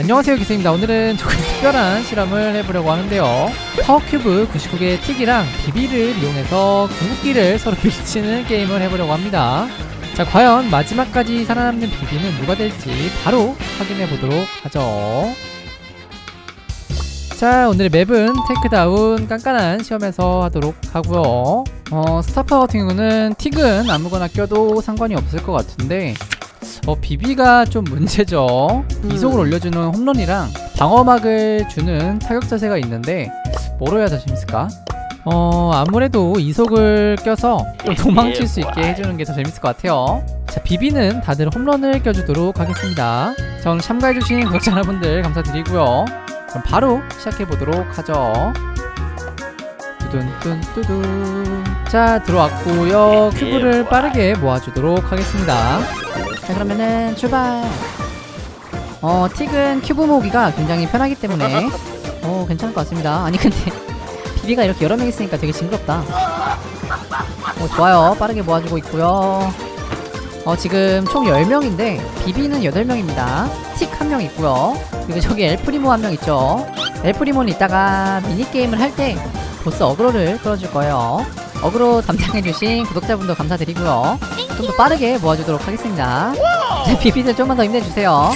안녕하세요 기세입니다. 오늘은 조금 특별한 실험을 해보려고 하는데요. 파워큐브 99개의 틱이랑 비비를 이용해서 궁극기를 서로 비치는 게임을 해보려고 합니다. 자 과연 마지막까지 살아남는 비비는 누가 될지 바로 확인해 보도록 하죠. 자 오늘의 맵은 테이크다운 깐깐한 시험에서 하도록 하고요. 어 스타파 같은 경우는 틱은 아무거나 껴도 상관이 없을 것 같은데 어 비비가 좀 문제죠. 이속을 올려주는 홈런이랑 방어막을 주는 타격 자세가 있는데 뭐로 해야 더 재밌을까? 어 아무래도 이속을 껴서 좀 도망칠 수 있게 해주는 게 더 재밌을 것 같아요. 자 비비는 다들 홈런을 껴주도록 하겠습니다. 자 오늘 참가해주신 구독자 여러분들 감사드리고요. 그럼 바로 시작해보도록 하죠. 뚜둔 뚜둔. 자 들어왔고요. 큐브를 빠르게 모아주도록 하겠습니다 자 그러면은 출발. 어 틱은 큐브 모으기가 굉장히 편하기 때문에. 어 괜찮을 것 같습니다. 아니 근데 비비가 이렇게 여러 명 있으니까 되게 징그럽다. 어 좋아요. 빠르게 모아주고 있고요. 어 지금 총 10명인데 비비는 8명입니다. 틱 한 명 있고요. 그리고 저기 엘프리모 한 명 있죠. 엘프리모는 이따가 미니게임을 할 때 보스 어그로를 끌어줄 거예요. 어그로 담당해주신 구독자분도 감사드리고요 좀 더 빠르게 모아주도록 하겠습니다. 자, 비비들 좀만 더 힘내주세요.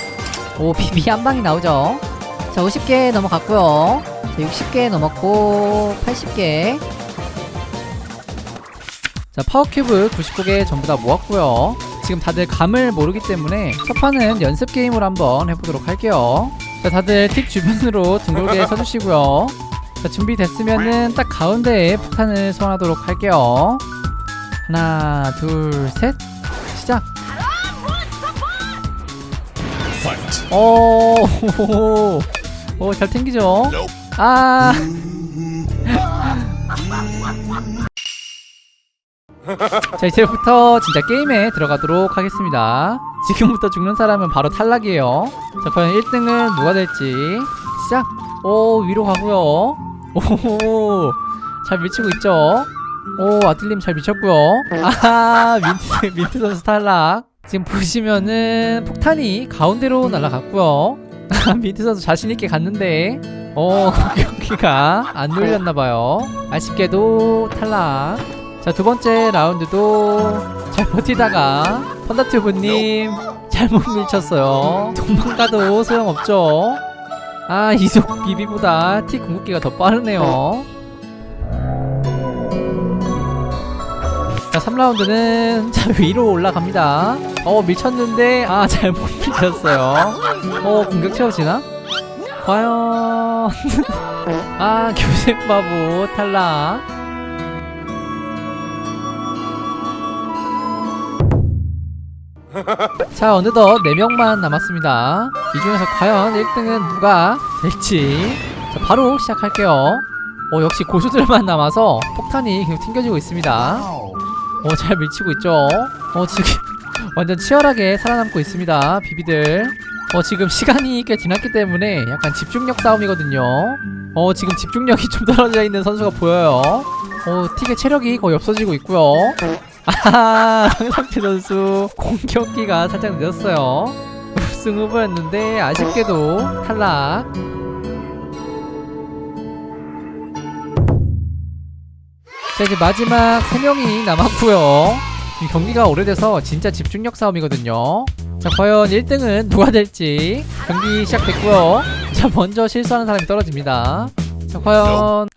오 비비 한 방이 나오죠? 자 50개 넘어갔고요. 자 60개 넘었고 80개. 자 파워큐브 99개 전부 다 모았고요. 지금 다들 감을 모르기 때문에 첫 판은 연습 게임으로 한번 해보도록 할게요. 자 다들 틱 주변으로 둥글게 서주시고요. 자 준비됐으면은 딱 가운데에 폭탄을 소환하도록 할게요 하나 둘 셋 시작 오, 오, 잘 튕기죠? 아. 자, 이제부터 진짜 게임에 들어가도록 하겠습니다. 지금부터 죽는 사람은 바로 탈락이에요. 자, 과연 1등은 누가 될지. 시작! 오, 위로 가고요. 오, 잘 미치고 있죠? 오, 아틀님 잘 미쳤고요. 아, 민트, 민트 선수 탈락. 지금 보시면은 폭탄이 가운데로 날아갔고요. 민트 선수 자신 있게 갔는데 어 경기가 안 눌렸나봐요. 아쉽게도 탈락. 자 두 번째 라운드도 잘 버티다가 펀다튜브님 잘못 밀쳤어요. 도망가도 소용없죠. 아 이속 비비보다 티 궁극기가 더 빠르네요. 자 3라운드는 자 위로 올라갑니다. 어 밀쳤는데 아 잘 못 밀쳤어요. 어 공격 채워지나? 과연. 아 교생바보 탈락. 자 어느덧 4명만 남았습니다. 이 중에서 과연 1등은 누가 될지. 자 바로 시작할게요. 어 역시 고수들만 남아서 폭탄이 계속 튕겨지고 있습니다 어 잘 밀치고 있죠? 어 지금 완전 치열하게 살아남고 있습니다 비비들. 어 지금 시간이 꽤 지났기 때문에 약간 집중력 싸움이거든요. 어 지금 집중력이 좀 떨어져 있는 선수가 보여요. 어 틱의 체력이 거의 없어지고 있고요. 아하 황상태 선수 공격기가 살짝 늦었어요. 우승 후보였는데 아쉽게도 탈락 자 이제 마지막 3명이 남았고요. 지금 경기가 오래돼서 진짜 집중력 싸움이거든요. 자 과연 1등은 누가 될지 경기 시작됐고요. 자 먼저 실수하는 사람이 떨어집니다. 자 과연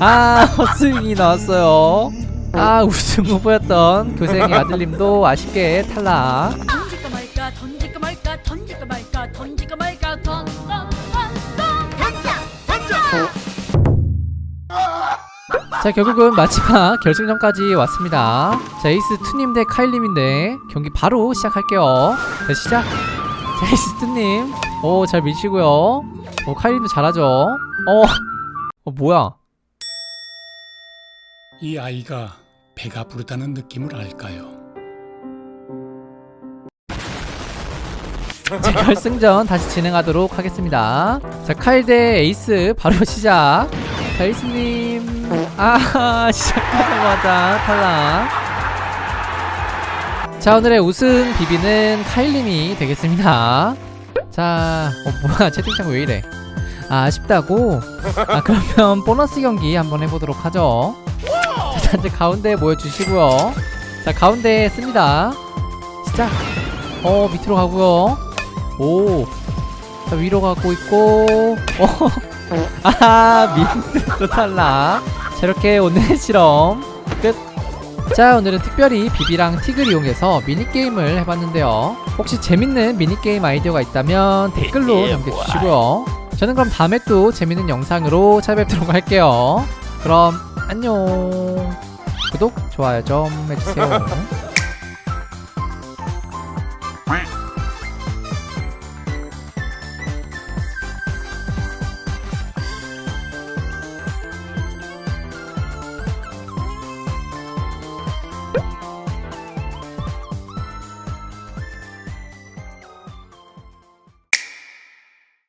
아 허스윙이 나왔어요. 아 우승 후보였던 교생의 아들님도 아쉽게 탈락 자 결국은 마지막 결승전까지 왔습니다. 자 에이스 투님 대 카일님인데 경기 바로 시작할게요. 자 시작. 자 에이스 투님. 오 잘 밀치고요. 오 카일님도 잘하죠. 어, 어 뭐야? 이 아이가 배가 부르다는 느낌을 알까요? 자 결승전 다시 진행하도록 하겠습니다. 자 카일 대 에이스 바로 시작. 자 에이스님 아 시작하자마자 탈락 자 오늘의 우승 비비는 카일님이 되겠습니다 자, 어 뭐야 채팅창 왜 이래? 아, 아쉽다고? 아 그러면 보너스 경기 한번 해보도록 하죠. 자, 다들 가운데 모여주시고요. 자, 가운데 씁니다. 시작. 어 밑으로 가고요. 오. 자 위로 가고 있고. 어. 아하 민트 또 탈락. 자 이렇게 오늘의 실험 끝. 자 오늘은 특별히 비비랑 틱을 이용해서 미니게임을 해봤는데요 혹시 재밌는 미니게임 아이디어가 있다면 댓글로 남겨주시고요 저는 그럼 다음에 또 재밌는 영상으로 찾아뵙도록 할게요 그럼 안녕 구독 좋아요 좀 해주세요